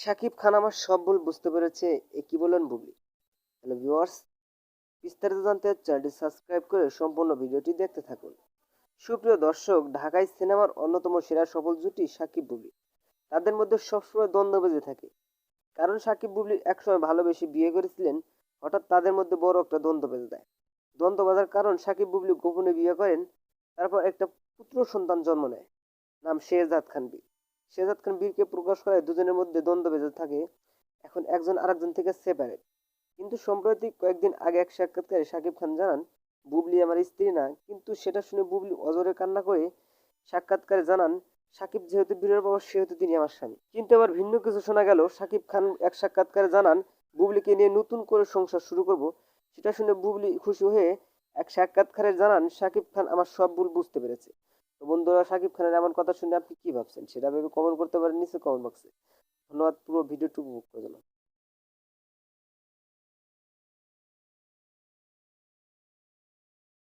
শাকিব খান আমার সব ভুল বুঝতে পেরেছে, এ কি বলেন বুবলি? হ্যালো ভিউয়ার্স, বিস্তারিত জানতে চ্যানেলটি সাবস্ক্রাইব করে সম্পূর্ণ ভিডিওটি দেখতে থাকুন। সুপ্রিয় দর্শক, ঢাকায় সিনেমার অন্যতম সেরা সফল জুটি সাকিব বুবলি। তাদের মধ্যে সবসময় দ্বন্দ্ব বেজে থাকে। কারণ সাকিব বুবলি একসময় ভালোবেসে বিয়ে করেছিলেন, হঠাৎ তাদের মধ্যে বড় একটা দ্বন্দ্ব বেজে দেয়। দ্বন্দ্ব বাজার কারণ সাকিব বুবলি গোপনে বিয়ে করেন, তারপর একটা পুত্র সন্তান জন্ম নেয়, নাম শেহজাদ খান বীর শেহজাদ খান বীরকে প্রকাশ করে দুজনের মধ্যে দ্বন্দ্ব বেজে থাকে। এখন একজন আরেকজন থেকে সেপারেট কিন্তু সম্প্রতি কয়েকদিন আগে এক সাক্ষাৎকারে সাকিব খান জানান, বুবলি আমার স্ত্রী না। কিন্তু সেটা শুনে বুবলি অজরে কান্না করে সাক্ষাৎকারে জানান, সাকিব যেহেতু বীরের বাবা, সেহেতু তিনি আমার স্বামী। কিন্তু আবার ভিন্ন কিছু শোনা গেল। সাকিব খান এক সাক্ষাৎকারে জানান, বুবলিকে নিয়ে নতুন করে সংসার শুরু করব। সেটা শুনে বুবলি খুশি হয়ে এক সাক্ষাৎকারে জানান, সাকিব খান আমার সব ভুল বুঝতে পেরেছে। তো বন্ধুরা, সাকিব খানের এমন কথা শুনে আপনি কি ভাবছেন? সেটা ভেবে কমেন্ট করতে পারেন নিচে কমেন্ট বক্সে ধন্যবাদ, পুরো ভিডিওটুকু বুক করে জন্য।